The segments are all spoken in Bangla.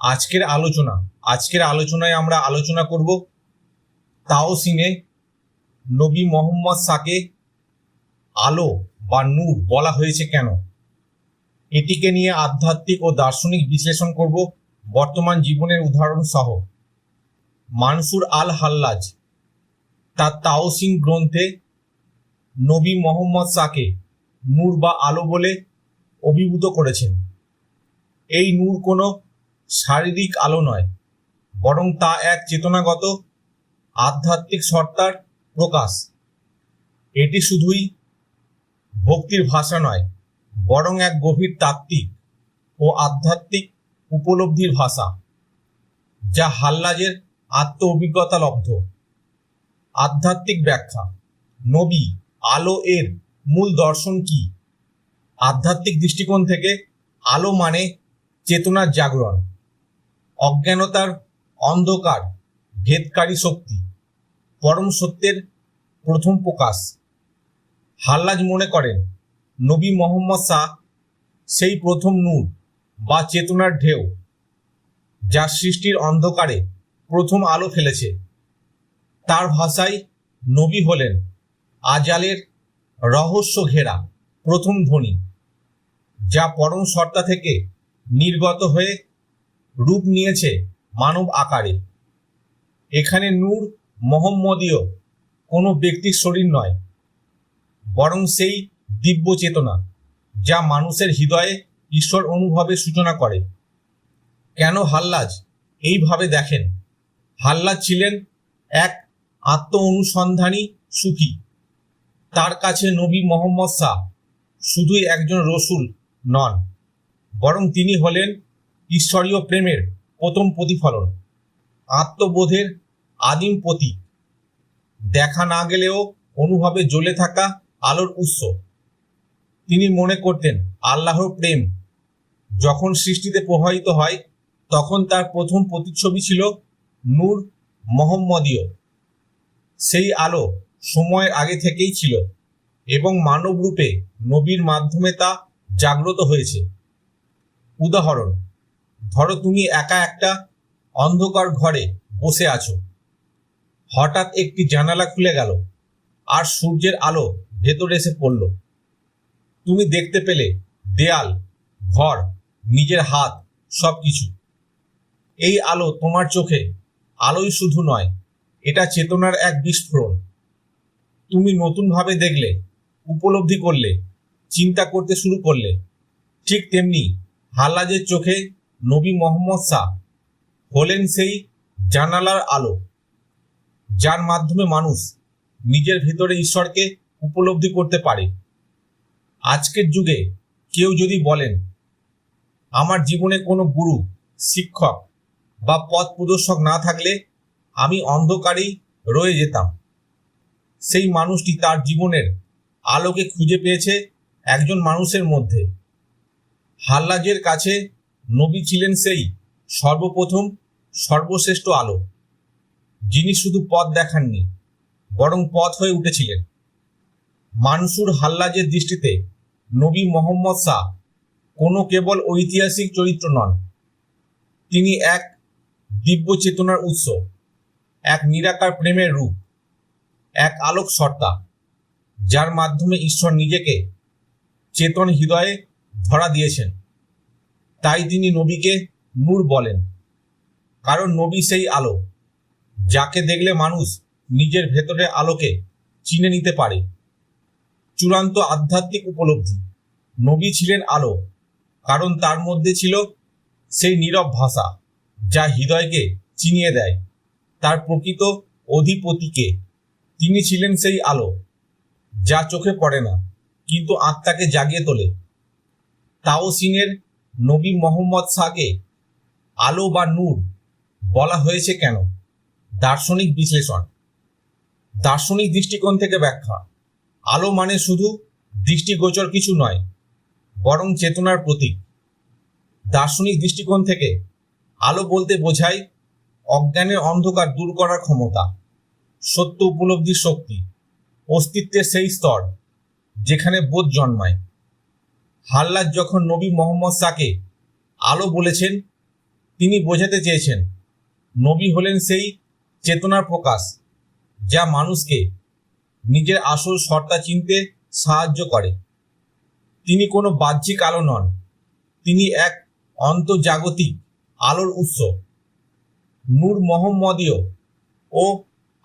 আজকের আলোচনা, আজকের আলোচনায় আমরা আলোচনা করব তাও সিনে নবী মোহাম্মদ সাকে আলো বা নূর বলা হয়েছে কেন? এটিকে নিয়ে আধ্যাত্মিক ও দার্শনিক বিশ্লেষণ করব বর্তমান জীবনের উদাহরণ সহ। মানসুর আল হাল্লাজ তার তাওসিন গ্রন্থে নবী মোহাম্মদ সাকে নূর বা আলো বলে অভিভূত করেছেন। এই নূর কোনো শারীরিক আলো নয়, বরং তা এক চেতনাগত, আধ্যাত্মিক সত্তার প্রকাশ। এটি শুধুই ভক্তির ভাষা নয়, বরং এক গভীর তাত্ত্বিক ও আধ্যাত্মিক উপলব্ধির ভাষা, যা হাল্লাজের আত্ম অভিজ্ঞতা লব্ধ। আধ্যাত্মিক ব্যাখ্যা, নবী, আলো এর মূল দর্শন কি? আধ্যাত্মিক দৃষ্টিকোণ থেকে আলো মানে চেতনার জাগরণ। অজ্ঞানতার অন্ধকার, ভেদকারী শক্তি। পরম সত্যের প্রথম প্রকাশ। হাল্লাজ মনে করেন, নবী মোহাম্মদ শাহ সেই প্রথম নূর বা চেতনার ঢেউ যা সৃষ্টির অন্ধকারে প্রথম আলো ফেলেছে। তার ভাষায় নবী হলেন আজালের রহস্য ঘেরা প্রথম ধ্বনি, যা পরম সত্তা থেকে নির্গত হয়ে রূপ নিয়েছে মানব আকারে। এখানে নূর মোহাম্মদীয় কোনো ব্যক্তির শরীর নয়, বরং সেই দিব্য চেতনা যা মানুষের হৃদয়ে ঈশ্বর অনুভবের সূচনা করে। কেন হাল্লাজ এইভাবে দেখেন? হাল্লাজ ছিলেন এক আত্ম অনুসন্ধানী সুখী তার কাছে নবী মোহাম্মদ শাহ শুধুই একজন রসুল নন, বরং তিনি হলেন ঈশ্বরীয় প্রেমের প্রথম প্রতিফলন, আত্মবোধের আদিম প্রতীক দেখা না গেলেও অনুভবে জ্বলে থাকা আলোর উৎস। তিনি মনে করতেন, আল্লাহর প্রেম যখন সৃষ্টিতে প্রবাহিত হয়, তখন তার প্রথম প্রতিচ্ছবি ছিল নূর মোহাম্মদীয়। সেই আলো সময়ের আগে থেকেই ছিল এবং মানব রূপে নবীর মাধ্যমে তা জাগ্রত হয়েছে। উদাহরণ ধরো তুমি একা একটা অন্ধকার ঘরে বসে আছো। হঠাৎ একটি জানালা খুলে গেল আর সূর্যের আলো ভেতরে এসে পড়ল। তুমি দেখতে পেলে দেয়াল, ঘর, নিজের হাত সব কিছু এই আলো তোমার চোখে আলোই শুধু নয়, এটা চেতনার এক বিস্ফোরণ। তুমি নতুনভাবে দেখলে, উপলব্ধি করলে, চিন্তা করতে শুরু করলে, ঠিক তেমনি হাল্লাজের চোখে নবী মোহাম্মদ শাহ হলেন সেই জানালার আলো, যার মাধ্যমে মানুষ নিজের ভিতরে ঈশ্বরকে উপলব্ধি করতে পারে। আজকের যুগে কেউ যদি বলেন, আমার জীবনে কোনো গুরু, শিক্ষক বা পথ প্রদর্শক না থাকলে আমি অন্ধকারেই রয়ে যেতাম। সেই মানুষটি তার জীবনের আলোকে খুঁজে পেয়েছে একজন মানুষের মধ্যে। হাল্লাজের কাছে নবী ছিলেন সেই সর্বপ্রথম, সর্বশ্রেষ্ঠ আলো। যিনি শুধু পথ দেখাননি, বরং পথ হয়ে উঠেছিলেন। মানসুর হাল্লাজের দৃষ্টিতে নবী মোহাম্মদ শাহ কোনো কেবল ঐতিহাসিক চরিত্র নন। তিনি এক দিব্য চেতনার উৎস, এক নিরাকার প্রেমের রূপ, এক আলোক সত্তা যার মাধ্যমে ঈশ্বর নিজেকে চেতন হৃদয়ে ধরা দিয়েছেন। তাই তিনি নবীকে নূর বলেন। কারণ নবী সেই আলো, যাকে দেখলে মানুষ নিজের ভেতরে আলোকে চিনে নিতে পারে। চূড়ান্ত আধ্যাত্মিক উপলব্ধি। নবী ছিলেন আলো, কারণ তার মধ্যে ছিল সেই নীরব ভাষা, যা হৃদয়কে চিনিয়ে দেয়। তার প্রকৃত অধিপতিকে। তিনি ছিলেন সেই আলো, যা চোখে পড়ে না, কিন্তু আত্মাকে জাগিয়ে তোলে। তাও সিংয়ের নবী মোহাম্মদ শাহকে আলো বা নূর বলা হয়েছে কেন? দার্শনিক বিশ্লেষণ। দার্শনিক দৃষ্টিকোণ থেকে ব্যাখ্যা। আলো মানে শুধু দৃষ্টিগোচর কিছু নয়, বরং চেতনার প্রতীক। দার্শনিক দৃষ্টিকোণ থেকে আলো বলতে বোঝায় অজ্ঞানের অন্ধকার দূর করার ক্ষমতা, সত্য উপলব্ধির শক্তি, অস্তিত্বের সেই স্তর যেখানে বোধ জন্মায়। হাল্লাদ যখন নবী মোহাম্মদ শাকে আলো বলেছেন, তিনি বোঝাতে চেয়েছেন, নবী হলেন সেই চেতনার প্রকাশ যা মানুষকে নিজের আসল সত্তা চিনতে সাহায্য করে। তিনি কোনো বাহ্যিক আলো নন, তিনি এক অন্তর্জাগতিক আলোর উৎস। নূর মোহাম্মদীয় ও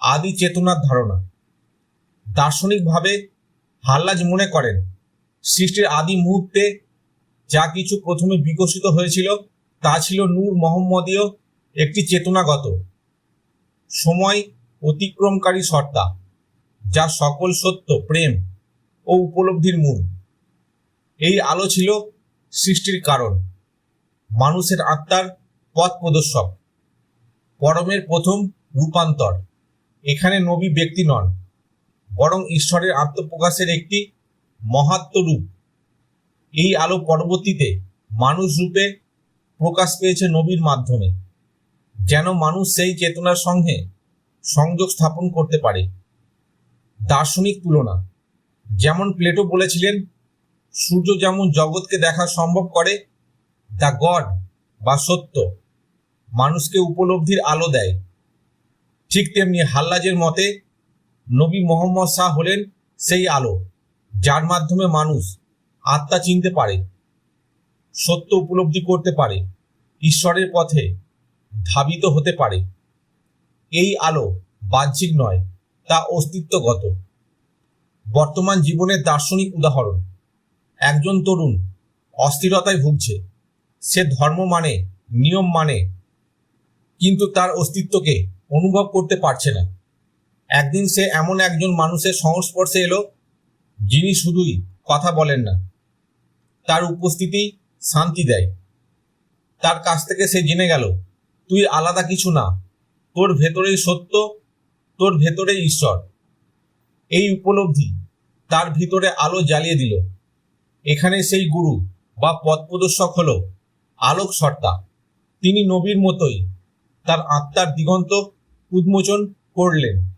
আদি চেতনার ধারণা। দার্শনিকভাবে হাল্লাজ মনে করেন সৃষ্টির আদি মুহূর্তে যা কিছু প্রথমে বিকশিত হয়েছিল, তা ছিল নূর মোহাম্মদীয় একটি চেতনাগত, সময় অতিক্রমকারী সত্তা, যা সকল সত্য, প্রেম ও উপলব্ধির মূল। এই আলো ছিল সৃষ্টির কারণ, মানুষের আত্মার পথ প্রদর্শক, পরমের প্রথম রূপান্তর। এখানে নবী ব্যক্তি নন, বরং ঈশ্বরের আত্মপ্রকাশের একটি মহাত্ম রূপ। এই আলো পরবর্তীতে মানুষ রূপে প্রকাশ পেয়েছে নবীর মাধ্যমে। যেন মানুষ সেই চেতনার সঙ্গে সংযোগ স্থাপন করতে পারে। দার্শনিক তুলনা, যেমন প্লেটো বলেছিলেন, সূর্য যেমন জগৎকে দেখা সম্ভব করে দ্য গড বা সত্য। মানুষকে উপলব্ধির আলো দেয়। ঠিক তেমনি হাল্লাজের মতে, নবী মোহাম্মদ শাহ হলেন সেই আলো। যার মাধ্যমে মানুষ আত্মা চিনতে পারে, সত্য উপলব্ধি করতে পারে, ঈশ্বরের পথে ধাবিত হতে পারে। এই আলো বাহ্যিক নয়, তা অস্তিত্বগত। বর্তমান জীবনের দার্শনিক উদাহরণ, একজন তরুণ অস্থিরতায় ভুগছে, সে ধর্ম মানে নিয়ম মানে কিন্তু তার অস্তিত্বকে অনুভব করতে পারছে না। একদিন সে এমন একজন মানুষের সংস্পর্শে এলো যিনি শুধুই কথা বলেন না, তার উপস্থিতি শান্তি দেয়। তার কাছ থেকে সে জেনে গেল, তুই আলাদা কিছু না, তোর ভেতরেই সত্য, তোর ভেতরেই ঈশ্বর। এই উপলব্ধি তার ভিতরে আলো জ্বালিয়ে দিল। এখানে সেই গুরু বা পথপ্রদর্শক হল আলোক সত্তা তিনি নবীর মতোই তার আত্মার দিগন্ত উন্মোচন করলেন।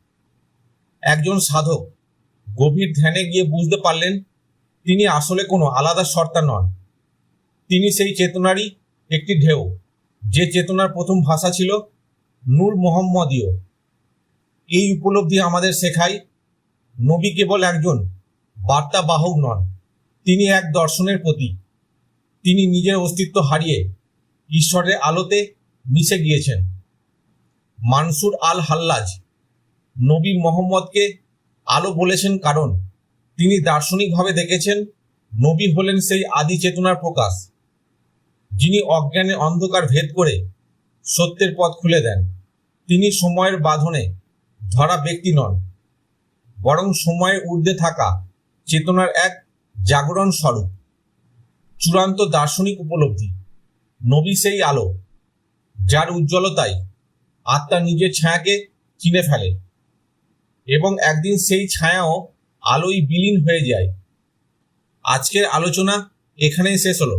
একজন সাধক গভীর ধ্যানে গিয়ে বুঝতে পারলেন তিনি আসলে কোনো আলাদা সত্তা নন। তিনি সেই চেতনারই একটি ঢেউ, যে চেতনার প্রথম ভাষা ছিল নূর মোহাম্মদীয়। এই উপলব্ধি আমাদের শেখায় নবী কেবল একজন বার্তা বাহক নন, তিনি এক দর্শনের প্রতীক। তিনি নিজের অস্তিত্ব হারিয়ে ঈশ্বরের আলোতে মিশে গিয়েছেন। মানসুর আল হাল্লাজ নবী মোহাম্মদকে আলো বলেছেন কারণ। তিনি দার্শনিকভাবে দেখেছেন, নবী হলেন সেই আদি চেতনার প্রকাশ, যিনি অজ্ঞানের অন্ধকার ভেদ করে সত্যের পথ খুলে দেন। তিনি সময়ের বাঁধনে ধরা ব্যক্তি নন, বরং সময়ের ঊর্ধ্বে থাকা চেতনার এক জাগরণ স্বরূপ। চূড়ান্ত দার্শনিক উপলব্ধি, নবী সেই আলো, যার উজ্জ্বলতায় আত্মা নিজের ছায়াকে চিনে ফেলে। এবং একদিন সেই ছায়াও আলোয় বিলীন হয়ে যায়। আজকের আলোচনা এখানেই শেষ হলো।